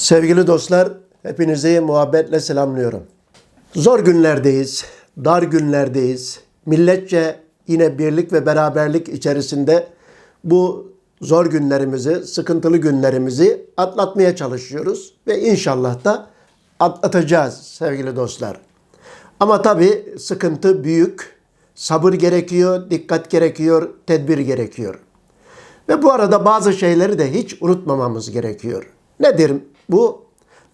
Sevgili dostlar, hepinizi muhabbetle selamlıyorum. Zor günlerdeyiz, dar günlerdeyiz. Milletçe yine birlik ve beraberlik içerisinde bu zor günlerimizi, sıkıntılı günlerimizi atlatmaya çalışıyoruz ve inşallah da atlatacağız sevgili dostlar. Ama tabii sıkıntı büyük, sabır gerekiyor, dikkat gerekiyor, tedbir gerekiyor. Ve bu arada bazı şeyleri de hiç unutmamamız gerekiyor. Nedir bu?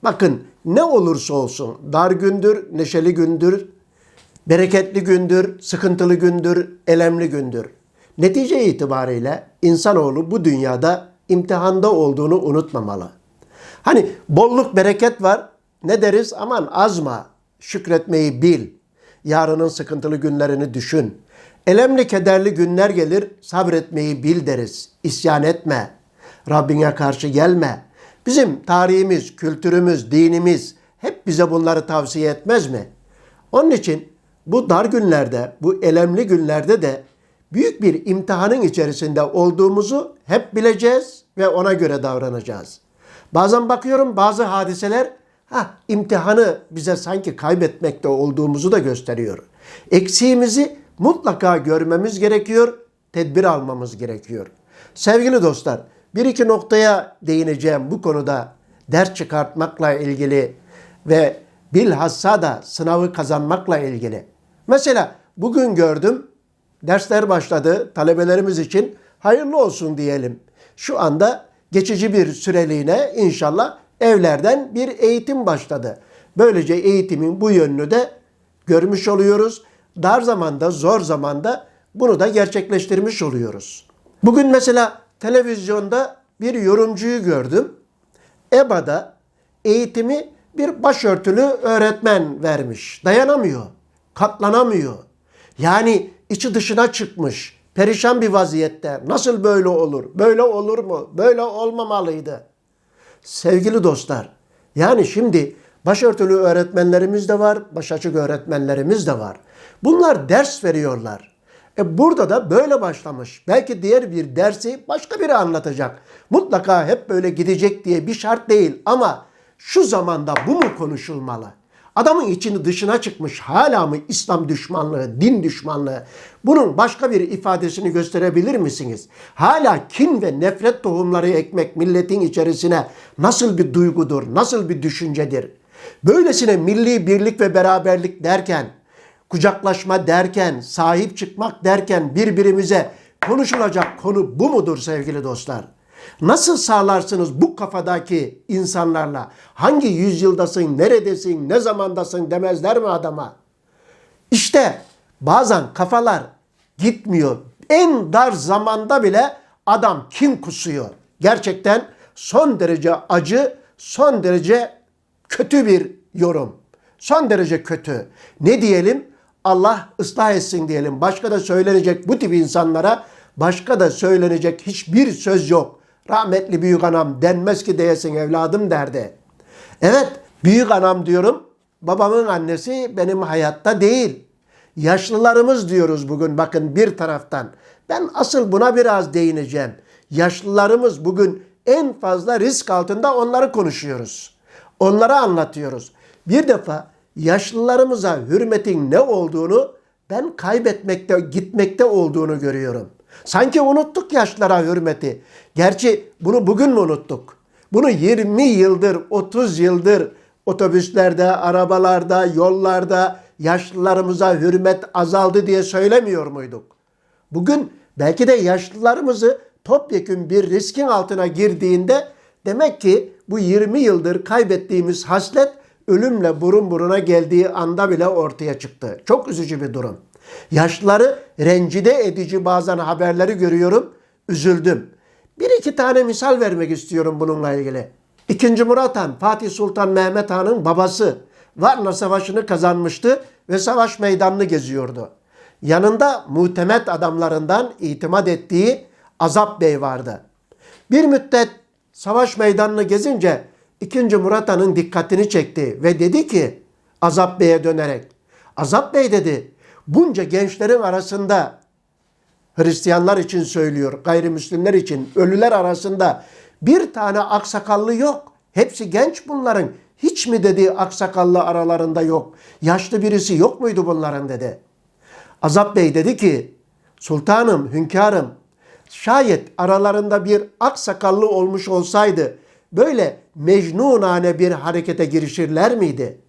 Bakın ne olursa olsun dar gündür, neşeli gündür, bereketli gündür, sıkıntılı gündür, elemli gündür. Netice itibariyle insanoğlu bu dünyada imtihanda olduğunu unutmamalı. Hani bolluk bereket var. Ne deriz? Aman azma. Şükretmeyi bil. Yarının sıkıntılı günlerini düşün. Elemli kederli günler gelir. Sabretmeyi bil deriz. İsyan etme. Rabbine karşı gelme. Bizim tarihimiz, kültürümüz, dinimiz hep bize bunları tavsiye etmez mi? Onun için bu dar günlerde, bu elemli günlerde de büyük bir imtihanın içerisinde olduğumuzu hep bileceğiz ve ona göre davranacağız. Bazen bakıyorum bazı hadiseler ha imtihanı bize sanki kaybetmekte olduğumuzu da gösteriyor. Eksiğimizi mutlaka görmemiz gerekiyor, tedbir almamız gerekiyor. Sevgili dostlar, bir iki noktaya değineceğim bu konuda ders çıkartmakla ilgili ve bilhassa da sınavı kazanmakla ilgili. Mesela bugün gördüm dersler başladı talebelerimiz için hayırlı olsun diyelim. Şu anda geçici bir süreliğine inşallah evlerden bir eğitim başladı. Böylece eğitimin bu yönünü de görmüş oluyoruz. Dar zamanda, zor zamanda bunu da gerçekleştirmiş oluyoruz. Bugün mesela televizyonda bir yorumcuyu gördüm. EBA'da eğitimi bir başörtülü öğretmen vermiş. Dayanamıyor, katlanamıyor. Yani içi dışına çıkmış, perişan bir vaziyette. Nasıl böyle olur? Böyle olur mu? Böyle olmamalıydı. Sevgili dostlar, yani şimdi başörtülü öğretmenlerimiz de var, başaçık öğretmenlerimiz de var. Bunlar ders veriyorlar. E burada da böyle başlamış. Belki diğer bir dersi başka biri anlatacak. Mutlaka hep böyle gidecek diye bir şart değil ama şu zamanda bu mu konuşulmalı? Adamın içini dışına çıkmış hala mı İslam düşmanlığı, din düşmanlığı? Bunun başka bir ifadesini gösterebilir misiniz? Hala kin ve nefret tohumları ekmek milletin içerisine nasıl bir duygudur, nasıl bir düşüncedir? Böylesine milli birlik ve beraberlik derken, kucaklaşma derken, sahip çıkmak derken birbirimize konuşulacak konu bu mudur sevgili dostlar? Nasıl sağlarsınız bu kafadaki insanlarla? Hangi yüzyıldasın, neredesin, ne zamandasın demezler mi adama? İşte bazen kafalar gitmiyor. En dar zamanda bile adam kim kusuyor? Gerçekten son derece acı, son derece kötü bir yorum. Son derece kötü. Ne diyelim? Allah ıslah etsin diyelim. Başka da söylenecek bu tip insanlara başka da söylenecek hiçbir söz yok. Rahmetli büyük anam denmez ki diyesin evladım derdi. Evet büyük anam diyorum. Babamın annesi benim hayatta değil. Yaşlılarımız diyoruz bugün bakın bir taraftan. Ben asıl buna biraz değineceğim. Yaşlılarımız bugün en fazla risk altında onları konuşuyoruz. Onlara anlatıyoruz. Bir defa yaşlılarımıza hürmetin ne olduğunu ben kaybetmekte, gitmekte olduğunu görüyorum. Sanki unuttuk yaşlara hürmeti. Gerçi bunu bugün mü unuttuk? Bunu 20 yıldır, 30 yıldır otobüslerde, arabalarda, yollarda yaşlılarımıza hürmet azaldı diye söylemiyor muyduk? Bugün belki de yaşlılarımızı topyekün bir riskin altına girdiğinde demek ki bu 20 yıldır kaybettiğimiz haslet ölümle burun buruna geldiği anda bile ortaya çıktı. Çok üzücü bir durum. Yaşlıları rencide edici bazen haberleri görüyorum. Üzüldüm. Bir iki tane misal vermek istiyorum bununla ilgili. İkinci Murat Han, Fatih Sultan Mehmet Han'ın babası Varna Savaşı'nı kazanmıştı ve savaş meydanını geziyordu. Yanında muhtemet adamlarından itimat ettiği Azap Bey vardı. Bir müddet savaş meydanını gezince 2. Murat Han'ın dikkatini çekti ve dedi ki Azap Bey'e dönerek Azap Bey dedi bunca gençlerin arasında Hristiyanlar için söylüyor, gayrimüslimler için, ölüler arasında bir tane aksakallı yok. Hepsi genç bunların. Hiç mi dedi aksakallı aralarında yok. Yaşlı birisi yok muydu bunların dedi. Azap Bey dedi ki sultanım, hünkârım şayet aralarında bir aksakallı olmuş olsaydı böyle mecnunane bir harekete girişirler miydi?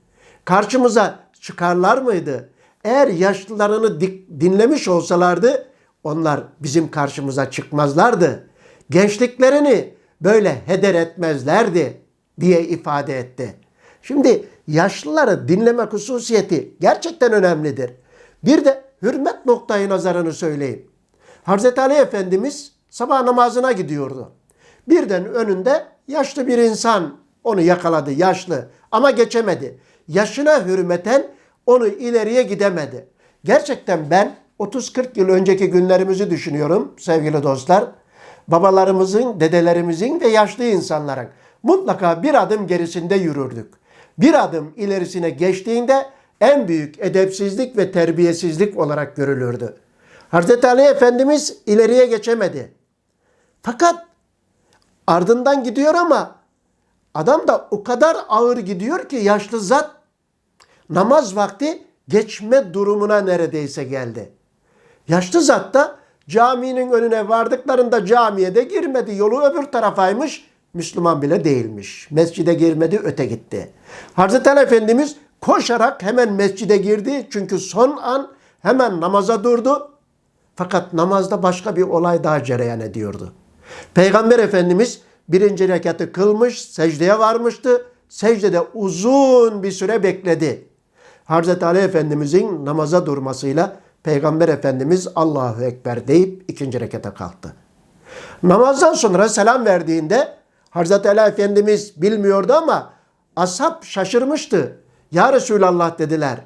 Karşımıza çıkarlar mıydı? Eğer yaşlılarını dinlemiş olsalardı onlar bizim karşımıza çıkmazlardı. Gençliklerini böyle heder etmezlerdi diye ifade etti. Şimdi yaşlıları dinlemek hususiyeti gerçekten önemlidir. Bir de hürmet noktayı nazarını söyleyeyim. Hazreti Ali Efendimiz sabah namazına gidiyordu. Birden önünde yaşlı bir insan onu yakaladı yaşlı ama geçemedi. Yaşına hürmeten onu ileriye gidemedi. Gerçekten ben 30-40 yıl önceki günlerimizi düşünüyorum sevgili dostlar. Babalarımızın, dedelerimizin ve yaşlı insanların mutlaka bir adım gerisinde yürürdük. Bir adım ilerisine geçtiğinde en büyük edepsizlik ve terbiyesizlik olarak görülürdü. Hazreti Ali Efendimiz ileriye geçemedi. Fakat ardından gidiyor ama adam da o kadar ağır gidiyor ki yaşlı zat namaz vakti geçme durumuna neredeyse geldi. Yaşlı zat da caminin önüne vardıklarında camiye de girmedi. Yolu öbür tarafaymış. Müslüman bile değilmiş. Mescide girmedi öte gitti. Hazreti Ali Efendimiz koşarak hemen mescide girdi. Çünkü son an hemen namaza durdu. Fakat namazda başka bir olay daha cereyan ediyordu. Peygamber Efendimiz birinci rekatı kılmış, secdeye varmıştı. Secdede uzun bir süre bekledi. Hazreti Ali Efendimizin namaza durmasıyla Peygamber Efendimiz Allahu Ekber deyip ikinci rekata kalktı. Namazdan sonra selam verdiğinde Hazreti Ali Efendimiz bilmiyordu ama ashab şaşırmıştı. Ya Resulallah dediler.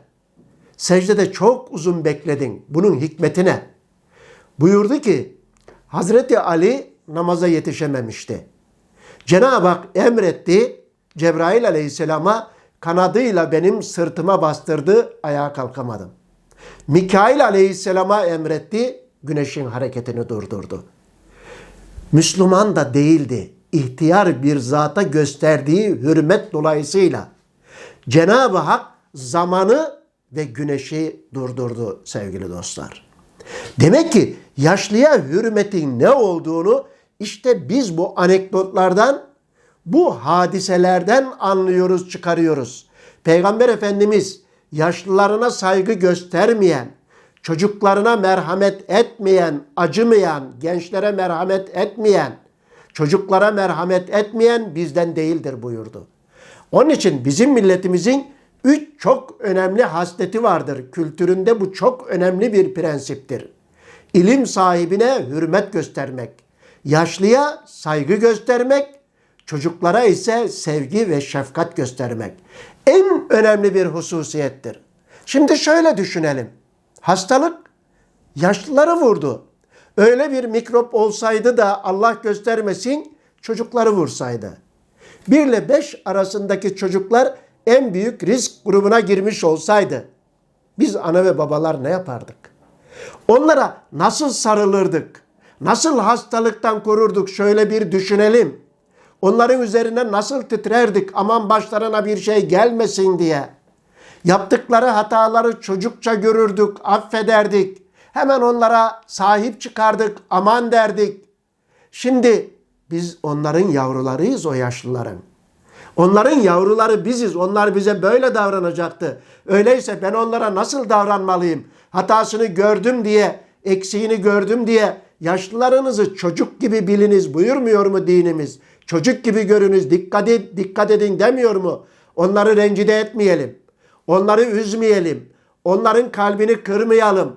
Secdede çok uzun bekledin. Bunun hikmeti ne? Buyurdu ki Hazreti Ali namaza yetişememişti. Cenab-ı Hak emretti Cebrail aleyhisselama kanadıyla benim sırtıma bastırdı ayağa kalkamadım. Mikail aleyhisselama emretti güneşin hareketini durdurdu. Müslüman da değildi. İhtiyar bir zata gösterdiği hürmet dolayısıyla Cenab-ı Hak zamanı ve güneşi durdurdu sevgili dostlar. Demek ki yaşlıya hürmetin ne olduğunu işte biz bu anekdotlardan, bu hadiselerden anlıyoruz, çıkarıyoruz. Peygamber Efendimiz yaşlılarına saygı göstermeyen, çocuklarına merhamet etmeyen, acımayan, gençlere merhamet etmeyen, çocuklara merhamet etmeyen bizden değildir buyurdu. Onun için bizim milletimizin üç çok önemli hasleti vardır. Kültüründe bu çok önemli bir prensiptir. İlim sahibine hürmet göstermek, yaşlıya saygı göstermek, çocuklara ise sevgi ve şefkat göstermek. En önemli bir hususiyettir. Şimdi şöyle düşünelim. Hastalık yaşlıları vurdu. Öyle bir mikrop olsaydı da Allah göstermesin çocukları vursaydı. 1 ile 5 arasındaki çocuklar en büyük risk grubuna girmiş olsaydı biz ana ve babalar ne yapardık? Onlara nasıl sarılırdık? Nasıl hastalıktan korurduk? Şöyle bir düşünelim. Onların üzerine nasıl titrerdik aman başlarına bir şey gelmesin diye. Yaptıkları hataları çocukça görürdük, affederdik. Hemen onlara sahip çıkardık, aman derdik. Şimdi biz onların yavrularıyız o yaşlıların. Onların yavruları biziz. Onlar bize böyle davranacaktı. Öyleyse ben onlara nasıl davranmalıyım? Hatasını gördüm diye, eksiğini gördüm diye yaşlılarınızı çocuk gibi biliniz buyurmuyor mu dinimiz? Çocuk gibi görünüz, dikkat, et, dikkat edin demiyor mu? Onları rencide etmeyelim. Onları üzmeyelim. Onların kalbini kırmayalım.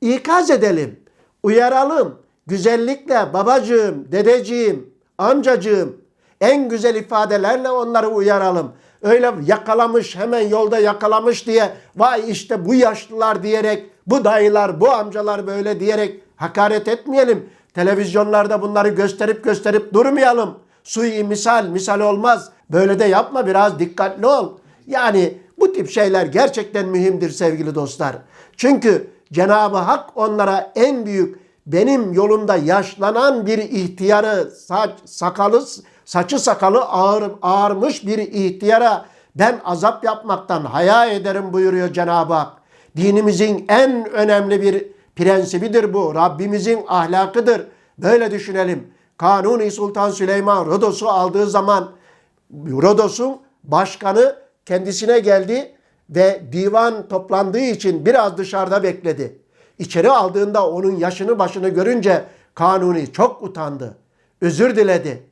İkaz edelim. Uyaralım. Güzellikle babacığım, dedeciğim, amcacığım en güzel ifadelerle onları uyaralım. Öyle yakalamış hemen yolda yakalamış diye vay işte bu yaşlılar diyerek bu dayılar bu amcalar böyle diyerek hakaret etmeyelim. Televizyonlarda bunları gösterip gösterip durmayalım. Sui misal misal olmaz. Böyle de yapma biraz dikkatli ol. Yani bu tip şeyler gerçekten mühimdir sevgili dostlar. Çünkü Cenab-ı Hak onlara en büyük benim yolumda yaşlanan bir ihtiyarı, saç, sakalı saçı sakalı ağır, ağarmış bir ihtiyara ben azap yapmaktan haya ederim buyuruyor Cenab-ı Hak. Dinimizin en önemli bir prensibidir bu. Rabbimizin ahlakıdır. Böyle düşünelim. Kanuni Sultan Süleyman Rodos'u aldığı zaman Rodos'un başkanı kendisine geldi ve divan toplandığı için biraz dışarıda bekledi. İçeri aldığında onun yaşını başını görünce Kanuni çok utandı. Özür diledi.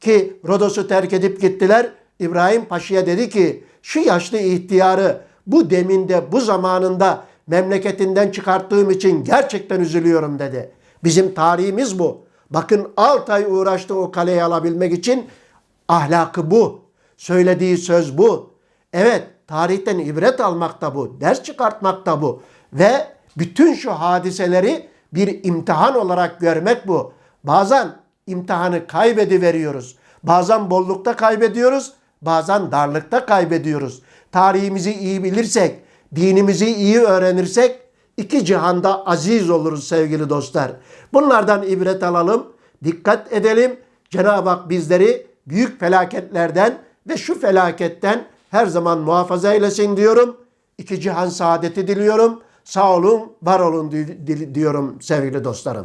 Ki Rodos'u terk edip gittiler. İbrahim Paşa'ya dedi ki şu yaşlı ihtiyarı bu deminde bu zamanında memleketinden çıkarttığım için gerçekten üzülüyorum dedi. Bizim tarihimiz bu. Bakın 6 ay uğraştı o kaleyi alabilmek için. Ahlakı bu. Söylediği söz bu. Evet tarihten ibret almak da bu. Ders çıkartmak da bu. Ve bütün şu hadiseleri bir imtihan olarak görmek bu. Bazen imtihanı kaybediveriyoruz. Bazen bollukta kaybediyoruz. Bazen darlıkta kaybediyoruz. Tarihimizi iyi bilirsek, dinimizi iyi öğrenirsek iki cihanda aziz oluruz sevgili dostlar. Bunlardan ibret alalım, dikkat edelim. Cenab-ı Hak bizleri büyük felaketlerden ve şu felaketten her zaman muhafaza eylesin diyorum. İki cihan saadeti diliyorum. Sağ olun, var olun di- di- diyorum sevgili dostlarım.